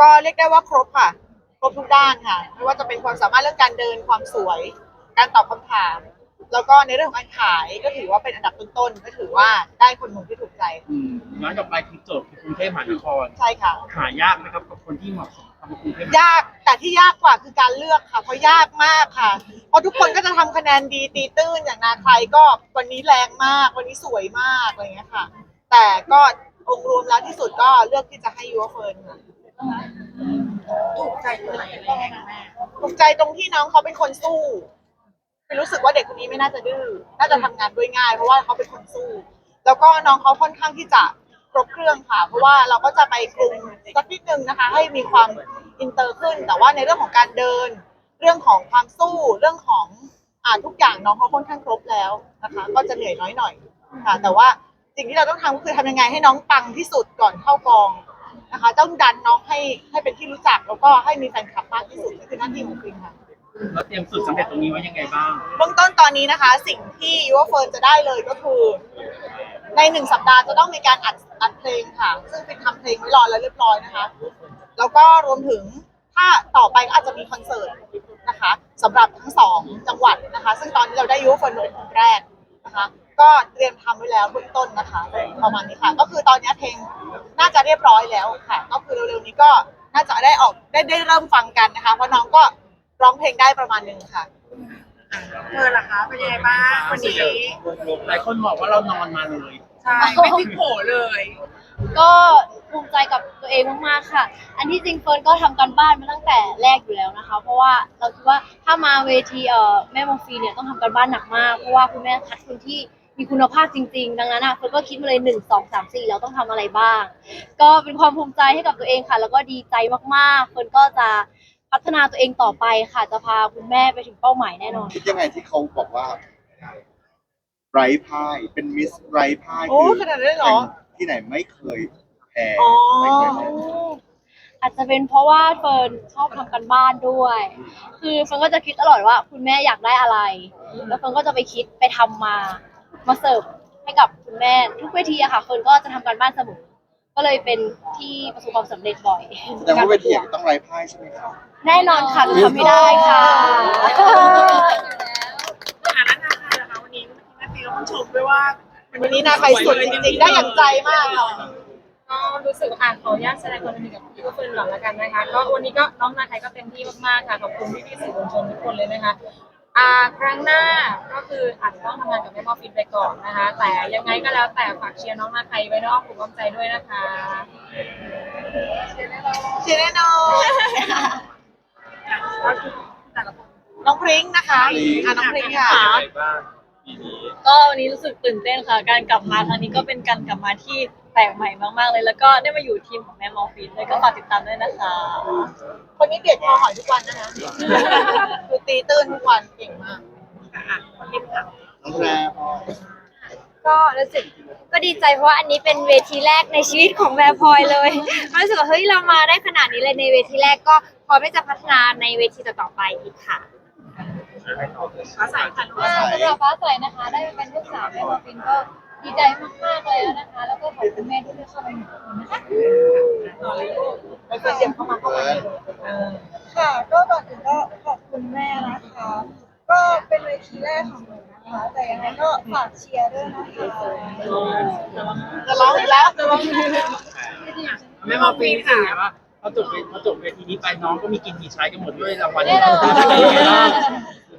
ก็เรียกได้ว่าครบค่ะ ครบทุกด้านค่ะ ไม่ว่าจะเป็นความสามารถเรื่องการเดินความสวย การตอบคำถาม แล้วก็ในเรื่องของการขายก็ถือว่าเป็นอันดับต้นๆก็ถือว่าได้คนหนุ่มที่ถูกใจอืมย้อนกลับไปคือโจทย์คือกรุงเทพมหานครใช่ค่ะหายากไหมครับกับคนที่เหมาะสมทำกรุงเทพยากแต่ที่ยากกว่าคือการเลือกค่ะเพราะยากมากค่ะเพราะทุกคนก็จะทำคะแนนดีตีตื้นอย่างนาใครก็วันนี้แรงมาก วันนี้สวยมากอะไรเงี้ยค่ะ แต่ก็องค์รวมแล้วที่สุดก็เลือกที่จะให้ยูเฟิร์นค่ะ ถูกใจตรงไหนอะไรงแม่ถูกใจตรงที่น้องเขาเป็นคนสู้เป็นรู้สึกว่าเด็กคนนี้ไม่น่าจะดื้อ น่าจะทำงานด้วยง่าย เพราะว่าเขาเป็นคนสู้ แล้วก็น้องเขาค่อนข้างที่จะครบเครื่องค่ะ เพราะว่าเราก็จะไปกรุงสักนิดนึงนะคะ ให้มีความอินเตอร์ขึ้น แต่ว่าในเรื่องของการเดิน เรื่องของความสู้ เรื่องของอ่าทุกอย่างน้องเขาค่อนข้างครบแล้วนะคะ ก็จะเหนื่อยน้อยหน่อยค่ะ แต่ว่าสิ่งที่เราต้องทำก็คือทำยังไงให้น้องปังที่สุดก่อนเข้ากอง นะคะ ต้องดันน้องให้ให้เป็นที่รู้จักแล้วก็ให้มีแฟนคลับมากที่สุดนี่คือหน้าที่ของฟินค่ะ แล้วเตรียมสูตรสำเร็จตรงนี้ไว้ยังไงบ้างเบื้องต้นตอนนี้นะคะ สิ่งที่ยูว่าเฟิร์นจะได้เลยก็คือ ในหนึ่งสัปดาห์จะต้องมีการอัดอัดเพลงค่ะ ซึ่งเป็นทำเพลงไว้รอแล้วเรียบร้อยนะคะ แล้วก็รวมถึงถ้าต่อไปก็อาจจะมีคอนเสิร์ตนะคะสำหรับทั้งสองจังหวัดนะคะ ซึ่งตอนนี้เราได้ยูว่าเฟิร์นเป็นคนแรกนะคะ ก็เตรียมทำไว้แล้วเบื้องต้นนะคะประมาณนี้ค่ะ ก็คือตอนนี้เพลงน่าจะเรียบร้อยแล้วค่ะ ก็คือเร็วๆนี้ก็น่าจะได้ออกได้ได้เริ่มฟังกันนะคะ เพราะน้องก็ร้องเพลงได้ประมาณหนึงค่ะ เธอล่ะคะเป็นยังไงบ้างวันนี้หลายคนบอกว่าเรานอนมาเลยใช่ไม่พลิกโผเลยก็ภูมิใจกับตัวเองมากๆค่ะ อันที่จริงเฟิร์นก็ทำการบ้านมาตั้งแต่แรกอยู่แล้วนะคะ เพราะว่าเราคิดว่าถ้ามาเวทีเอ่อแม่มอฟีเนี่ยต้องทำการบ้านหนักมาก เพราะว่าคุณแม่คัดคนที่ มีคุณภาพจริง ๆ ดังนั้นอะเฟิร์นก็คิดมาเลยหนึ่งสองสามสี่เราต้องทำอะไรบ้าง ก็เป็นความภูมิใจให้กับตัวเองค่ะ แล้วก็ดีใจมากๆเฟิร์นก็จะพัฒนาตัวเองต่อไปค่ะ จะพาคุณแม่ไปถึงเป้าหมายแน่นอน คิดยังไงที่เขาบอกว่า ไร้พ่ายเป็นมิสไร้พ่ายโอ้ขนาดนั้นเลยเหรอ ที่ไหนไม่เคยแพ้อ๋อไม่เคยแพ้ อาจจะเป็นเพราะว่าเฟิร์นชอบทำกันบ้านด้วย คือเฟิร์นก็จะคิดตลอดว่าคุณแม่อยากได้อะไร แล้วเฟิร์นก็จะไปคิดไปทำมา มาเสิร์ฟให้กับคุณแม่ทุกเวทีอะค่ะเฟิร์นก็จะทำการบ้านเสมอก็เลยเป็นที่ประสบความสำเร็จบ่อยแสดงว่าเวทีต้องไร้พ่ายใช่ไหมครับ แน่นอนค่ะจะทำไม่ได้ค่ะ อ่าแล้วนาคายล่ะคะวันนี้แม่ปีเราต้องชมด้วยว่าวันนี้นาใครสุดจริงๆ ได้อย่างใจมากค่ะ ก็รู้สึกอ่านขออนุญาตแสดงความยินดีกับพี่ก็เฟิร์นก่อนละกันนะคะ ก็วันนี้ก็น้องนาไทยก็เต็มที่มากๆค่ะขอบคุณพี่ๆสื่อมวลชนทุกคนเลยนะคะ อ่าครั้งหน้าก็คืออาจจะต้องทำงานกับแม่มอฟินไปก่อนนะคะ แต่ยังไงก็แล้วแต่ฝากเชียร์น้องนาไทยไว้ด้วยอ้อมอกอ้อมใจด้วยนะคะเชียร์แน่นอนแต่ละคนน้องพริ้งนะคะอะน้องพริ้งค่ะก็วันนี้รู้สึกตื่นเต้นค่ะ การกลับมาครั้งนี้ก็เป็นการกลับมาที่แป ลกใหม่มากๆเลย แล้วก็ได้มาอยู่ทีมของแม่มอร์ฟินเลยก็ฝากติดตามด้วยนะคะคนนี้เบียดคอหอยทุกวันนะคะ คือตีตื้นทุกวันเก่งมากน้องแพรพอก็รู้สึกก็ดีใจเพราะว่าอันนี้เป็นเวทีแรกในชีวิตของแวร์พลอยเลยก็รู้สึกว่าเฮ้ยเรามาได้ขนาดนี้เลยในเวทีแรกก็พร้อมที่จะพัฒนาในเวทีต่อๆไปอีกค่ะ ฟ้าใสค่ะสำหรับฟ้าใสนะคะ ได้มาเป็นลูกสาวแม่มอฟินก็ ดีใจมากๆเลยนะคะ แล้วก็ขอบคุณแม่ที่ได้เข้ามาอยู่กับคุณนะคะไปเฟิร์นเตรียมเข้ามาเข้ามาค่ะก็ก่อนอื่นก็ขอบคุณแม่นะคะ ก็เป็นเวทีแรกของหนูนะคะ แต่ยังไงก็ฝากเชียร์ด้วยนะคะจะร้องอีกแล้วจะร้องแม่มาปีนี่คือไงวะพอจบเวพอจบเวทีนี้ไปน้องก็มีกินมีใช้กันหมดด้วยรางวัลแน่นอน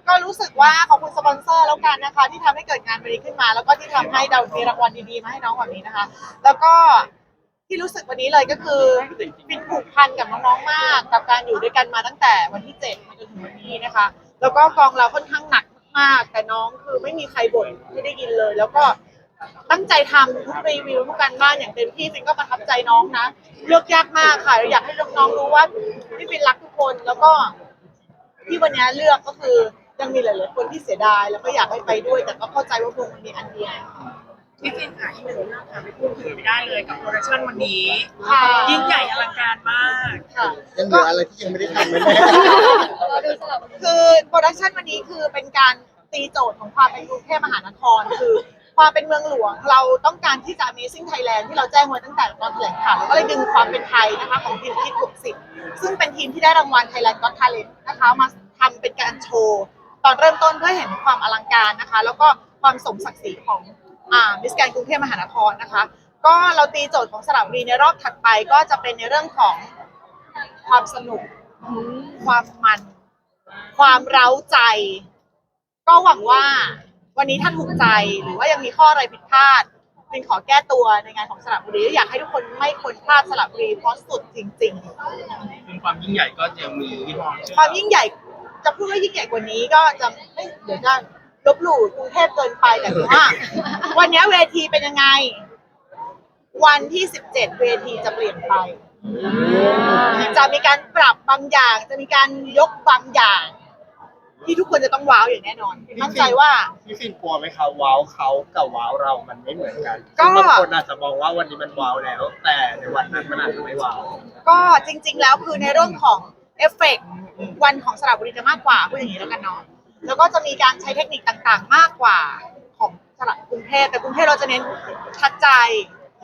ก็รู้สึกว่าขอบคุณสปอนเซอร์แล้วกันนะคะ ที่ทำให้เกิดงานวันนี้ขึ้นมา แล้วก็ที่ทำให้เรามีรางวัลดีๆมาให้น้องแบบนี้นะคะ แล้วก็ที่รู้สึกวันนี้เลยก็คือฟินผูกพันกับน้องๆมาก กับการอยู่ด้วยกันมาตั้งแต่วันที่เจ็ดมาจนถึงวันนี้นะคะ แล้วก็กองเราค่อนข้างหนักมากแต่น้องคือไม่มีใครบ่นไม่ได้ยินเลย แล้วก็ตั้งใจทำทุกรีวิวทุกการบ้านอย่างเต็มที่ฟินก็ประทับใจน้องนะเลือกยากมากค่ะอยากให้น้องๆรู้ว่าพี่ฟินรักทุกคนแล้วก็ที่วันนี้เลือกก็คือ ยังมีหลายๆคนที่เสียดายแล้วก็อยากให้ไปด้วย แต่ก็เข้าใจว่าวงมันมีอันเดียวพี่ฟินค่ะอีกหนึ่งเรื่องค่ะไม่พูดถึงไม่ได้เลยกับโปรดักชั่นวันนี้ ค่ะยิ่งใหญ่อลังการมากค่ะ ยังเหลืออะไรที่ยังไม่ได้ทำไหมแม่คือโปรดักชันวันนี้คือเป็นการตีโจทย์ของความเป็นกรุงเทพมหานคร คือพความเป็นเมืองหลวง เราต้องการที่จะ Amazing Thailand ที่เราแจ้งไว้ตั้งแต่ตอนแถลงข่าวเราก็เลยดึงความเป็นไทยนะคะของทีมคิด60ซึ่งเป็นทีมที่ได้รางวัล Thailand Got Talent นะคะมาทำเป็นการโชว์ ตอนเริ่มต้นเพื่อเห็นความอลังการนะคะ แล้วก็ความสมศักดิ์ศรีของอ่ามิสแกนกรุงเทพมหานครนะคะ ก็เราตีโจทย์ของสระบุรีในรอบถัดไปก็จะเป็นในเรื่องของความสนุกความมัน ความเร้าใจ ก็หวังว่าวันนี้ถ้าถูกใจหรือว่ายังมีข้ออะไรผิดพลาดเป็นขอแก้ตัวในงานของสระบุรีและอยากให้ทุกคนไม่ควรพลาดสระบุรีเพราะสุดจริงซึ่งความยิ่งใหญ่ก็ยังมีที่มองเชื่อๆความยิ่งใหญ่ จะพูดว่ายิ่งใหญ่กว่านี้ก็จะไม่เดี๋ยวจะลบหลู่กรุงเทพเกินไปแต่ถือว่า วันนี้เวทีเป็นยังไง วันที่ 17 เวทีจะเปลี่ยนไป จะมีการปรับบางอย่าง จะมีการยกบางอย่าง ที่ทุกคนจะต้องว้าวอย่างแน่นอน มั่นใจว่า พี่ฟินกลัวไหมคะว้าวเขากับว้าวเรามันไม่เหมือนกันก็ บางคนอาจจะมองว่าวันนี้มันว้าวแล้ว แต่ในวันนั้นมันอาจจะไม่ว้าว ก็จริงๆ แล้วคือในเรื่องของเอฟเฟกต์ วันของสระบุรีจะมากกว่าพูดอย่างนี้แล้วกันเนาะแล้วก็จะมีการใช้เทคนิคต่างๆ มากกว่าของสระกรุงเทพแต่กรุงเทพเราจะเน้นทัดใจ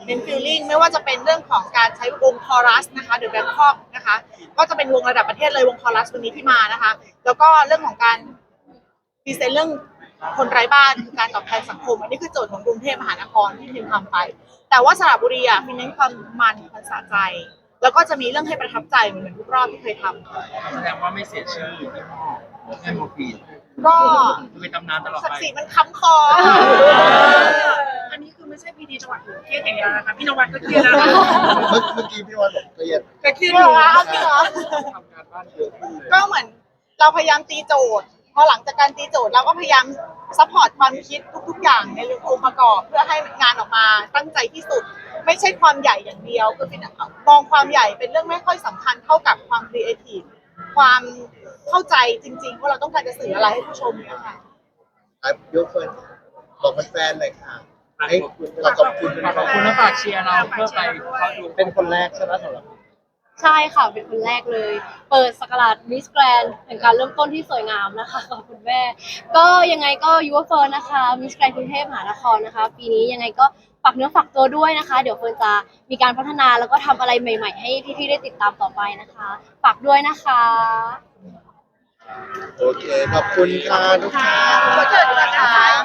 เน้นฟีลลิ่งไม่ว่าจะเป็นเรื่องของการใช้วงคอรัสนะคะเดอแบงคอกนะคะ ก็จะเป็นวงระดับประเทศเลยวงคอรัสวันนี้ที่มานะคะ แล้วก็เรื่องของการพรีเซน์เรื่องคนไร้บ้านคือการตอบแทนสังคม อันนี้คือโจทย์ของกรุงเทพมหานครที่พิมทำไป แต่ว่าสระบุรีอะพิมเน้นความมันความสะใจ แล้วก็จะมีเรื่องให้ประทับใจเหมือนทุกรอบที่เคยทำแสดงว่าไม่เสียชื่อที่พ่อแม่โมฟีนก็จะเป็นตำนานตลอดศักไปดิ์ศรีมันค้ำคอ อันนี้คือไม่ใช่พีดีจังหวัดหนูเครียดอย่างเดียวนะคะพี่นวัดก็เครียดแล้วนะเมื่อเมื่อกี้พี่วันบอกเครียดก็เครียดจอริงยู่เหรอจริงเหรอ ทำงานบ้านเยอะขึ้นเลยก็เหมือนเราพยายามตีโจทย์พอหลังจากการตีโจทย์เราก็พยายามซัพพอร์ตความคิดทุกๆอย่างในเรื่ององค์ประกอบ เพื่อให้งานออกมาตั้งใจที่สุด ไม่ใช่ความใหญ่อย่างเดียวคือเป็นมองความใหญ่เป็นเรื่องไม่ค่อยสำคัญเท่ากับความครีเอทีฟความเข้าใจจริงๆว่าเราต้องการจะสื่ออะไรให้ผู้ชมเนี่ยค่ะอะยกเฟิร์นบอกแฟนๆหน่อยค่ะให้ขอขอบคุณฝากขอบคุณและฝากเชียร์เราเพื่อไปเขาดูเป็นคนแรกใช่ไหมสำหรับ ใช่ค่ะเป็นคนแรกเลย เปิดสกราดมิสแกรนแห่งการเริ่มต้นที่สวยงามนะคะขอบคุณแม่ ก็ยังไงก็ยูเฟิร์นนะคะมิสแกรนกรุงเทพมหานครนะคะ ปีนี้ยังไงก็ฝากเนื้อฝากตัวด้วยนะคะ เดี๋ยวเฟิร์นจะมีการพัฒนาแล้วก็ทำอะไรใหม่ ๆ ให้พี่ๆได้ติดตามต่อไปนะคะฝากด้วยนะคะ โอเค ขอบคุณค่ะทุกท่าน ขอเชิญด้วยนะคะ